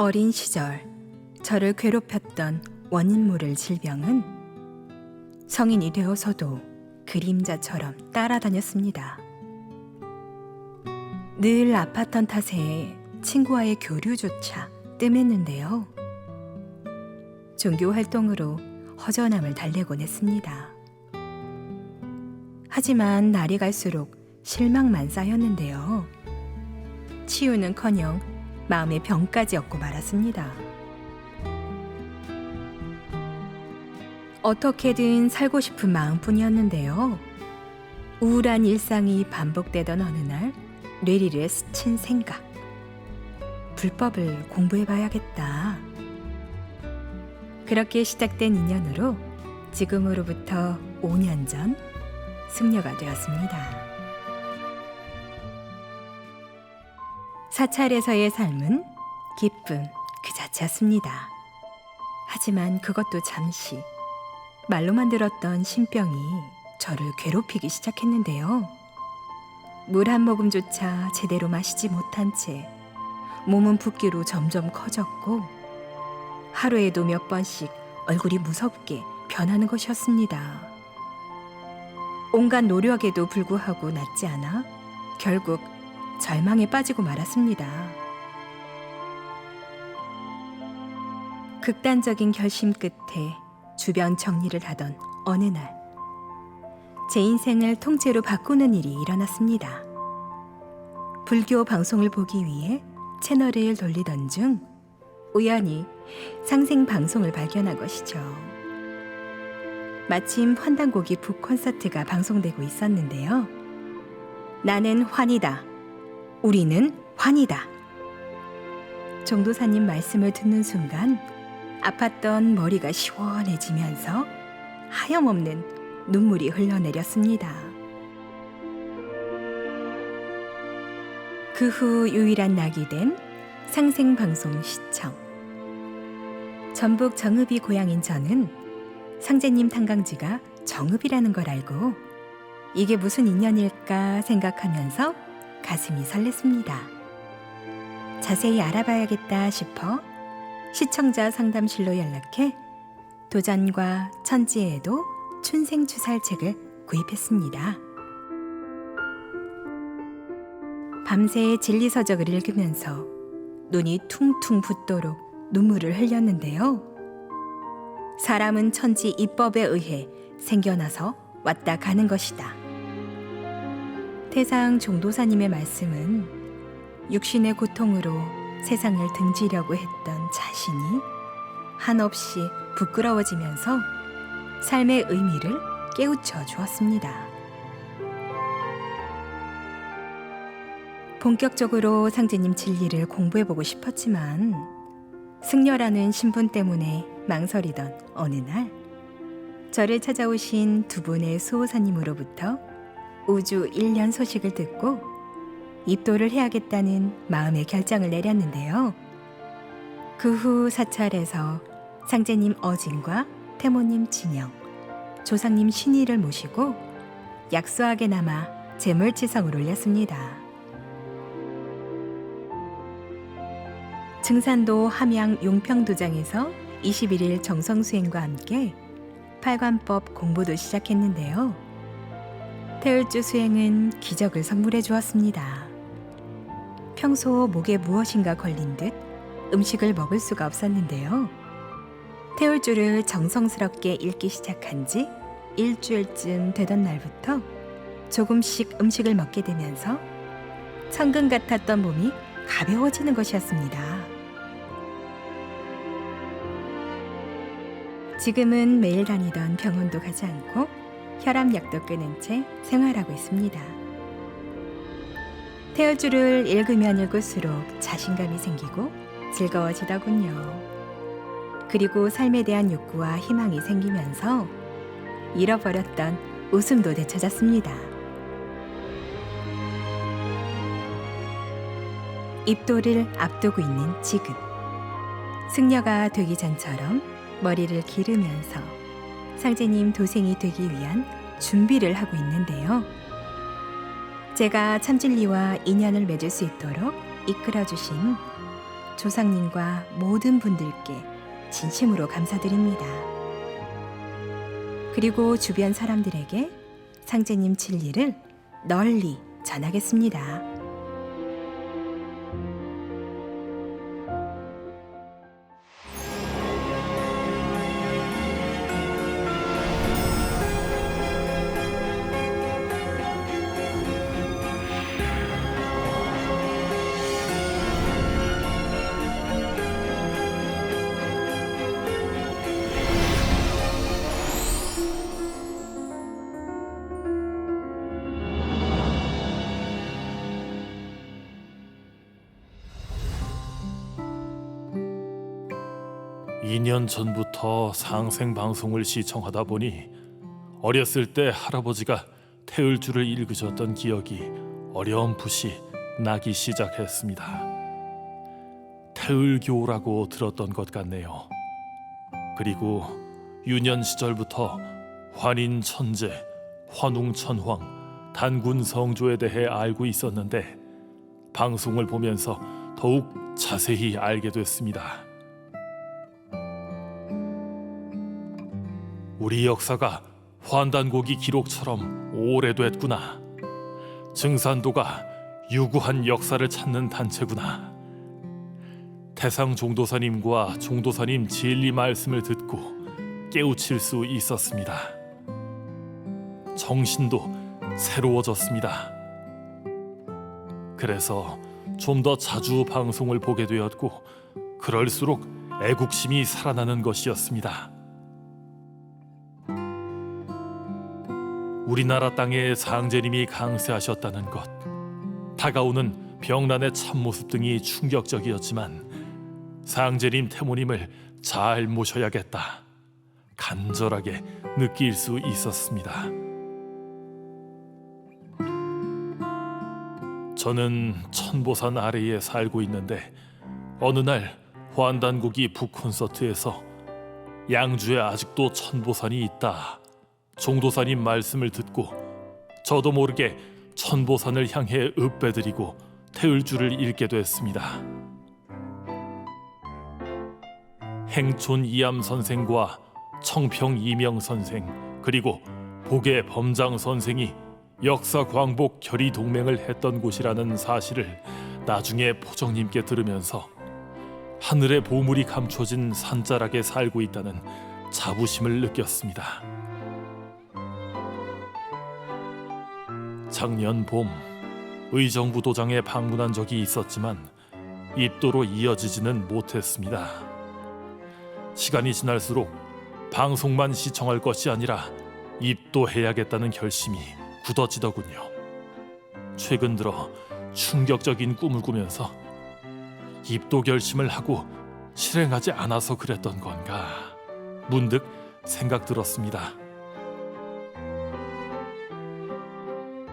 어린 시절 저를 괴롭혔던 원인 모를 질병은 성인이 되어서도 그림자처럼 따라다녔습니다. 늘 아팠던 탓에 친구와의 교류조차 뜸했는데요. 종교 활동으로 허전함을 달래곤 했습니다. 하지만 날이 갈수록 실망만 쌓였는데요. 치유는커녕 마음의 병까지 얻고 말았습니다. 어떻게든 살고 싶은 마음뿐이었는데요. 우울한 일상이 반복되던 어느 날 뇌리를 스친 생각. 불법을 공부해 봐야겠다. 그렇게 시작된 인연으로 지금으로부터 5년 전 승려가 되었습니다. 사찰에서의 삶은 기쁨 그 자체였습니다. 하지만 그것도 잠시 말로만 들었던 신병이 저를 괴롭히기 시작했는데요. 물 한 모금조차 제대로 마시지 못한 채 몸은 붓기로 점점 커졌고 하루에도 몇 번씩 얼굴이 무섭게 변하는 것이었습니다. 온갖 노력에도 불구하고 낫지 않아 결국 절망에 빠지고 말았습니다. 극단적인 결심 끝에 주변 정리를 하던 어느 날, 제 인생을 통째로 바꾸는 일이 일어났습니다. 불교 방송을 보기 위해 채널을 돌리던 중 우연히 상생 방송을 발견한 것이죠. 마침 환단곡이 북 콘서트가 방송되고 있었는데요. 나는 환이다. 우리는 환이다. 정도사님 말씀을 듣는 순간 아팠던 머리가 시원해지면서 하염없는 눈물이 흘러내렸습니다. 그 후 유일한 낙이 된 상생방송 시청. 전북 정읍이 고향인 저는 상제님 탄강지가 정읍이라는 걸 알고 이게 무슨 인연일까 생각하면서 가슴이 설렜습니다. 자세히 알아봐야겠다 싶어 시청자 상담실로 연락해 도전과 천지에도 춘생추살책을 구입했습니다. 밤새 진리서적을 읽으면서 눈이 퉁퉁 붓도록 눈물을 흘렸는데요. 사람은 천지 입법에 의해 생겨나서 왔다 가는 것이다. 태상 종도사님의 말씀은 육신의 고통으로 세상을 등지려고 했던 자신이 한없이 부끄러워지면서 삶의 의미를 깨우쳐 주었습니다. 본격적으로 상제님 진리를 공부해보고 싶었지만 승려라는 신분 때문에 망설이던 어느 날 저를 찾아오신 두 분의 수호사님으로부터 우주 1년 소식을 듣고 입도를 해야겠다는 마음의 결정을 내렸는데요. 그 후 사찰에서 상제님 어진과 태모님 진영, 조상님 신의를 모시고 약소하게나마 재물치성을 올렸습니다. 증산도 함양 용평도장에서 21일 정성수행과 함께 팔관법 공부도 시작했는데요. 태울주 수행은 기적을 선물해 주었습니다. 평소 목에 무엇인가 걸린 듯 음식을 먹을 수가 없었는데요. 태울주를 정성스럽게 읽기 시작한 지 일주일쯤 되던 날부터 조금씩 음식을 먹게 되면서 천근 같았던 몸이 가벼워지는 것이었습니다. 지금은 매일 다니던 병원도 가지 않고 혈압약도 끊은 채 생활하고 있습니다. 태어주를 읽으면 읽을수록 자신감이 생기고 즐거워지더군요. 그리고 삶에 대한 욕구와 희망이 생기면서 잃어버렸던 웃음도 되찾았습니다. 입도를 앞두고 있는 지금. 승려가 되기 전처럼 머리를 기르면서 상제님 도생이 되기 위한 준비를 하고 있는데요. 제가 참진리와 인연을 맺을 수 있도록 이끌어 주신 조상님과 모든 분들께 진심으로 감사드립니다. 그리고 주변 사람들에게 상제님 진리를 널리 전하겠습니다. 이년 전부터 상생 방송을 시청하다 보니 어렸을 때 할아버지가 태을주를 읽으셨던 기억이 어렴풋이 나기 시작했습니다. 태을교라고 들었던 것 같네요. 그리고 유년 시절부터 환인 천재, 환웅 천황, 단군 성조에 대해 알고 있었는데 방송을 보면서 더욱 자세히 알게 됐습니다. 우리 역사가 환단고기 기록처럼 오래됐구나. 증산도가 유구한 역사를 찾는 단체구나. 태상 종도사님과 종도사님 진리 말씀을 듣고 깨우칠 수 있었습니다. 정신도 새로워졌습니다. 그래서 좀 더 자주 방송을 보게 되었고 그럴수록 애국심이 살아나는 것이었습니다. 우리나라 땅에 상제님이 강세하셨다는 것, 다가오는 병란의 참모습 등이 충격적이었지만 상제님 태모님을 잘 모셔야겠다. 간절하게 느낄 수 있었습니다. 저는 천보산 아래에 살고 있는데 어느 날 환단국이 북콘서트에서 양주에 아직도 천보산이 있다. 종도사님 말씀을 듣고 저도 모르게 천보산을 향해 읍배드리고 태을주를 읽게 됐습니다. 행촌 이암 선생과 청평 이명 선생 그리고 복의 범장 선생이 역사 광복 결의 동맹을 했던 곳이라는 사실을 나중에 포정님께 들으면서 하늘의 보물이 감춰진 산자락에 살고 있다는 자부심을 느꼈습니다. 작년 봄 의정부 도장에 방문한 적이 있었지만 입도로 이어지지는 못했습니다. 시간이 지날수록 방송만 시청할 것이 아니라 입도해야겠다는 결심이 굳어지더군요. 최근 들어 충격적인 꿈을 꾸면서 입도 결심을 하고 실행하지 않아서 그랬던 건가 문득 생각 들었습니다.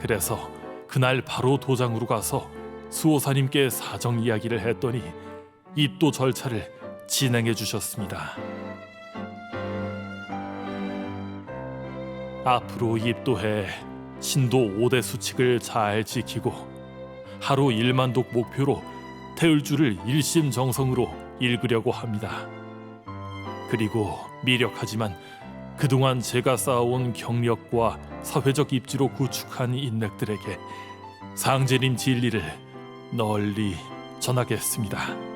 그래서 그날 바로 도장으로 가서 수호사님께 사정 이야기를 했더니 입도 절차를 진행해 주셨습니다. 앞으로 입도해 신도 5대 수칙을 잘 지키고 하루 1만 독 목표로 태을주를 일심정성으로 읽으려고 합니다. 그리고 미력하지만 그동안 제가 쌓아온 경력과 사회적 입지로 구축한 인맥들에게 상제님 진리를 널리 전하겠습니다.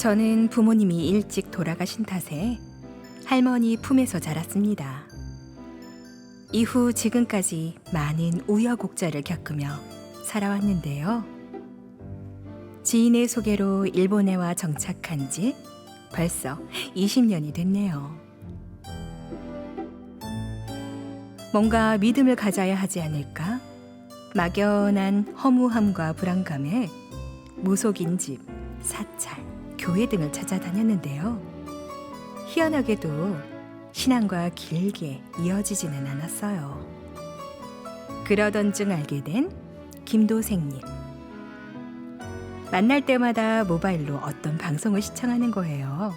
저는 부모님이 일찍 돌아가신 탓에 할머니 품에서 자랐습니다. 이후 지금까지 많은 우여곡절을 겪으며 살아왔는데요. 지인의 소개로 일본에 와 정착한 지 벌써 20년이 됐네요. 뭔가 믿음을 가져야 하지 않을까? 막연한 허무함과 불안감에 무속인 집, 사찰, 교회 등을 찾아다녔는데요. 희한하게도 신앙과 길게 이어지지는 않았어요. 그러던 중 알게 된 김도생님. 만날 때마다 모바일로 어떤 방송을 시청하는 거예요.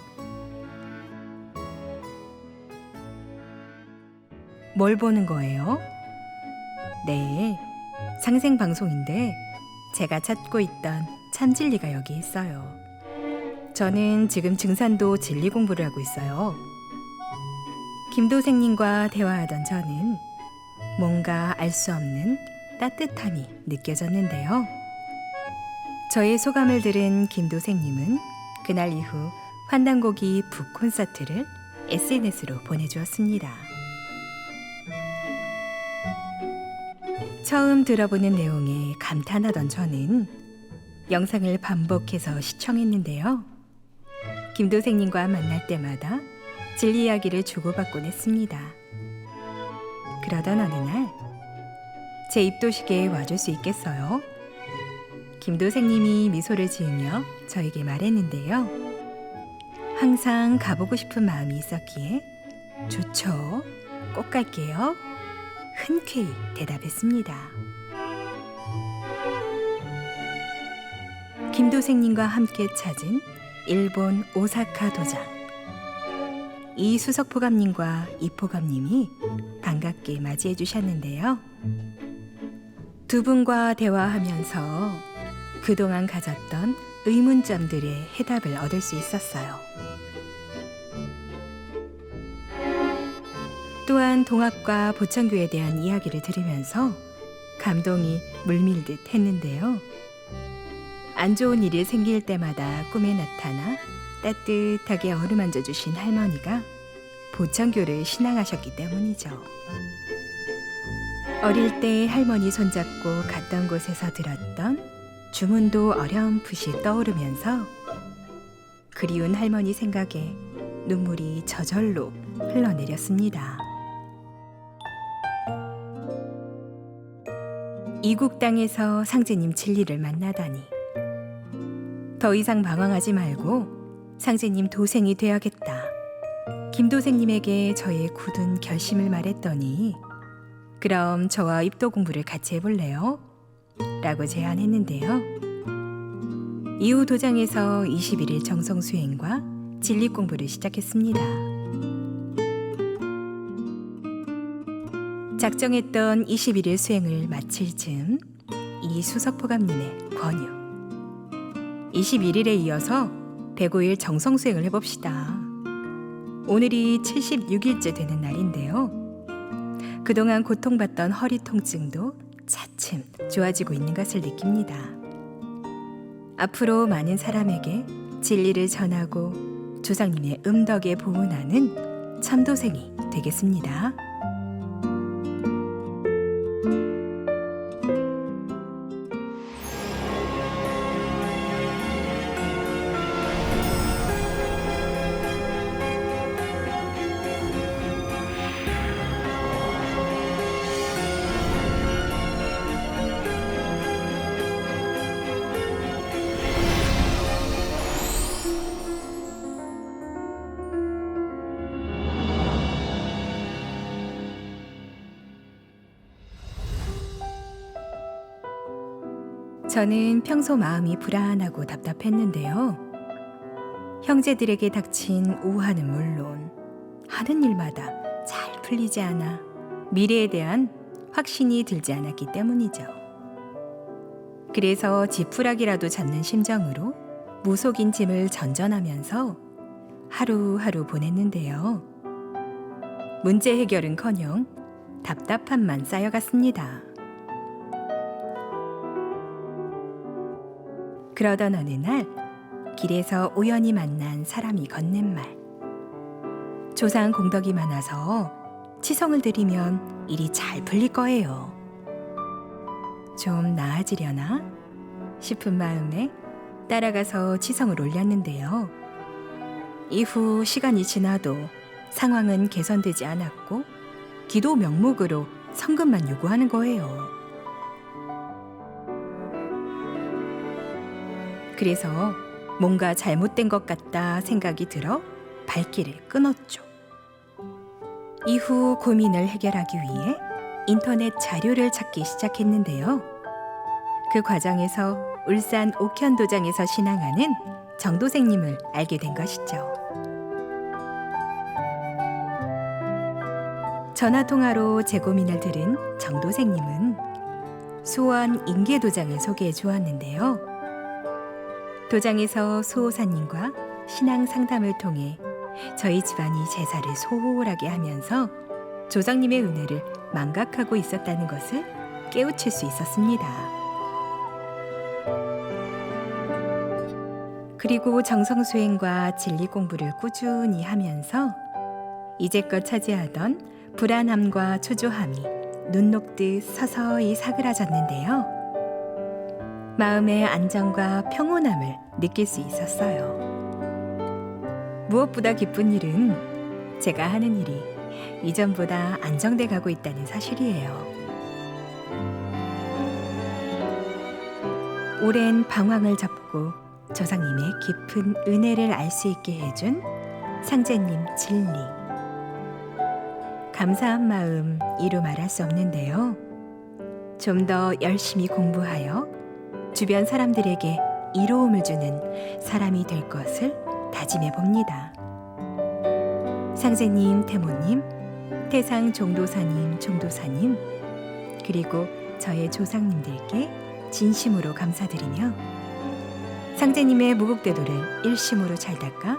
뭘 보는 거예요? 네, 상생 방송인데 제가 찾고 있던 참진리가 여기 있어요. 저는 지금 증산도 진리 공부를 하고 있어요. 김도생님과 대화하던 저는 뭔가 알 수 없는 따뜻함이 느껴졌는데요. 저의 소감을 들은 김도생님은 그날 이후 환단곡이 북 콘서트를 SNS로 보내주었습니다. 처음 들어보는 내용에 감탄하던 저는 영상을 반복해서 시청했는데요. 김도생님과 만날 때마다 진리 이야기를 주고받곤 했습니다. 그러던 어느 날, 제 입도식에 와줄 수 있겠어요? 김도생님이 미소를 지으며 저에게 말했는데요. 항상 가보고 싶은 마음이 있었기에 좋죠. 꼭 갈게요. 흔쾌히 대답했습니다. 김도생님과 함께 찾은 일본 오사카 도장. 이 수석 포감님과 이포감님이 반갑게 맞이해 주셨는데요. 두 분과 대화하면서 그동안 가졌던 의문점들의 해답을 얻을 수 있었어요. 또한 동학과 보천교에 대한 이야기를 들으면서 감동이 물밀듯 했는데요. 안 좋은 일이 생길 때마다 꿈에 나타나 따뜻하게 어루만져 주신 할머니가 보천교를 신앙하셨기 때문이죠. 어릴 때 할머니 손잡고 갔던 곳에서 들었던 주문도 어렴풋이 떠오르면서 그리운 할머니 생각에 눈물이 저절로 흘러내렸습니다. 이국 땅에서 상제님 진리를 만나다니 더 이상 방황하지 말고 상제님 도생이 되어야겠다. 김도생님에게 저의 굳은 결심을 말했더니 그럼 저와 입도 공부를 같이 해볼래요? 라고 제안했는데요. 이후 도장에서 21일 정성 수행과 진리 공부를 시작했습니다. 작정했던 21일 수행을 마칠 즈음 이 수석포감님의 권유 21일에 이어서 105일 정성 수행을 해봅시다. 오늘이 76일째 되는 날인데요. 그동안 고통받던 허리 통증도 차츰 좋아지고 있는 것을 느낍니다. 앞으로 많은 사람에게 진리를 전하고 조상님의 음덕에 보은하는 참도생이 되겠습니다. 저는 평소 마음이 불안하고 답답했는데요. 형제들에게 닥친 우환은 물론 하는 일마다 잘 풀리지 않아 미래에 대한 확신이 들지 않았기 때문이죠. 그래서 지푸라기라도 잡는 심정으로 무속인 짐을 전전하면서 하루하루 보냈는데요. 문제 해결은커녕 답답함만 쌓여갔습니다. 그러던 어느 날 길에서 우연히 만난 사람이 건넨 말. 조상 공덕이 많아서 치성을 드리면 일이 잘 풀릴 거예요. 좀 나아지려나 싶은 마음에 따라가서 치성을 올렸는데요. 이후 시간이 지나도 상황은 개선되지 않았고 기도 명목으로 성금만 요구하는 거예요. 그래서 뭔가 잘못된 것 같다 생각이 들어 발길을 끊었죠. 이후 고민을 해결하기 위해 인터넷 자료를 찾기 시작했는데요. 그 과정에서 울산 옥현도장에서 신앙하는 정도생님을 알게 된 것이죠. 전화 통화로 제 고민을 들은 정도생님은 수원 인계도장을 소개해 주었는데요. 도장에서 수호사님과 신앙 상담을 통해 저희 집안이 제사를 소홀하게 하면서 조상님의 은혜를 망각하고 있었다는 것을 깨우칠 수 있었습니다. 그리고 정성 수행과 진리 공부를 꾸준히 하면서 이제껏 차지하던 불안함과 초조함이 눈 녹듯 서서히 사그라졌는데요. 마음의 안정과 평온함을 느낄 수 있었어요. 무엇보다 기쁜 일은 제가 하는 일이 이전보다 안정돼 가고 있다는 사실이에요. 오랜 방황을 접고 조상님의 깊은 은혜를 알 수 있게 해준 상제님 진리. 감사한 마음 이루 말할 수 없는데요. 좀 더 열심히 공부하여 주변 사람들에게 이로움을 주는 사람이 될 것을 다짐해 봅니다. 상제님, 태모님, 태상 종도사님, 종도사님, 그리고 저의 조상님들께 진심으로 감사드리며 상제님의 무국대도를 일심으로 잘 닦아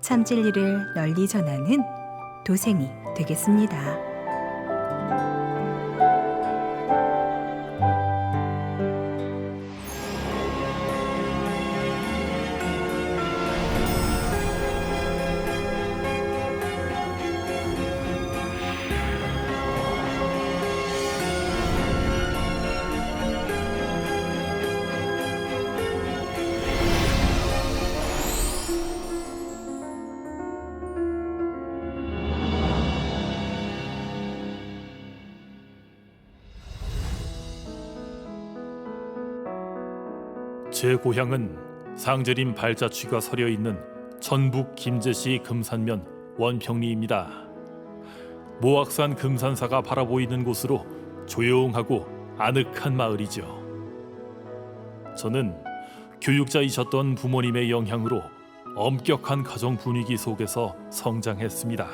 참 진리를 널리 전하는 도생이 되겠습니다. 제 고향은 상제림 발자취가 서려 있는 전북 김제시 금산면 원평리입니다. 모악산 금산사가 바라보이는 곳으로 조용하고 아늑한 마을이죠. 저는 교육자이셨던 부모님의 영향으로 엄격한 가정 분위기 속에서 성장했습니다.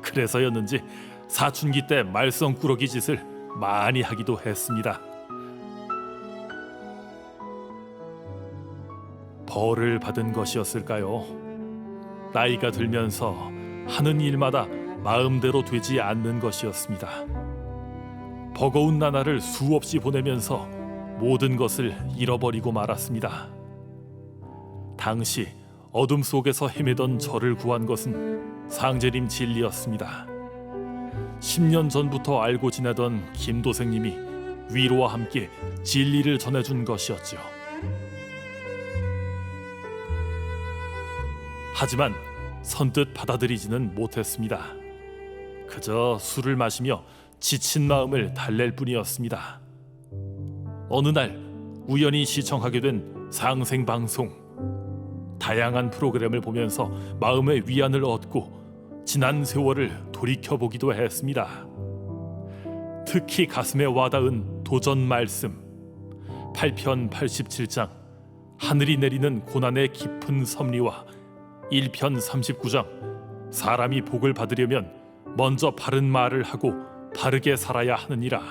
그래서였는지 사춘기 때 말썽꾸러기 짓을 많이 하기도 했습니다. 벌을 받은 것이었을까요? 나이가 들면서 하는 일마다 마음대로 되지 않는 것이었습니다. 버거운 나날을 수없이 보내면서 모든 것을 잃어버리고 말았습니다. 당시 어둠 속에서 헤매던 저를 구한 것은 상제림 진리였습니다. 10년 전부터 알고 지내던 김도생님이 위로와 함께 진리를 전해준 것이었죠. 하지만 선뜻 받아들이지는 못했습니다. 그저 술을 마시며 지친 마음을 달랠 뿐이었습니다. 어느 날 우연히 시청하게 된 상생 방송. 다양한 프로그램을 보면서 마음의 위안을 얻고 지난 세월을 돌이켜 보기도 했습니다. 특히 가슴에 와닿은 도전 말씀. 8편 87장 하늘이 내리는 고난의 깊은 섭리와 1편 39장 사람이 복을 받으려면 먼저 바른 말을 하고 바르게 살아야 하느니라.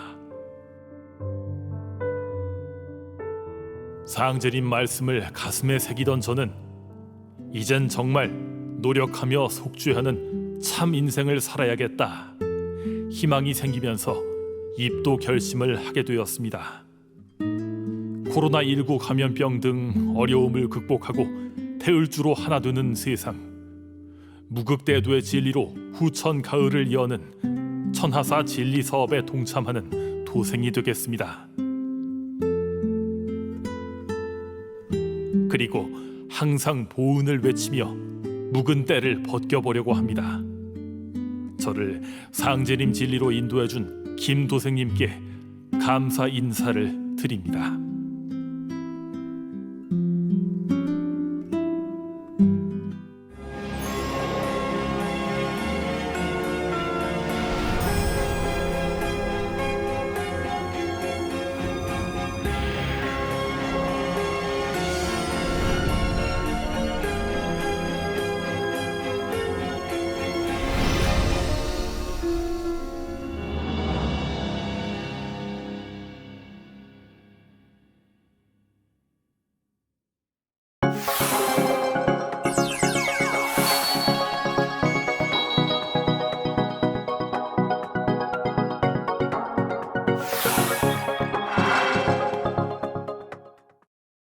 상제님 말씀을 가슴에 새기던 저는 이젠 정말 노력하며 속죄하는 참 인생을 살아야겠다. 희망이 생기면서 입도 결심을 하게 되었습니다. 코로나19 감염병 등 어려움을 극복하고 태을주로 하나 되는 세상. 무극대도의 진리로 후천 가을을 여는 천하사 진리 사업에 동참하는 도생이 되겠습니다. 그리고 항상 보은을 외치며 묵은 때를 벗겨보려고 합니다. 저를 상제님 진리로 인도해준 김 도생님께 감사 인사를 드립니다.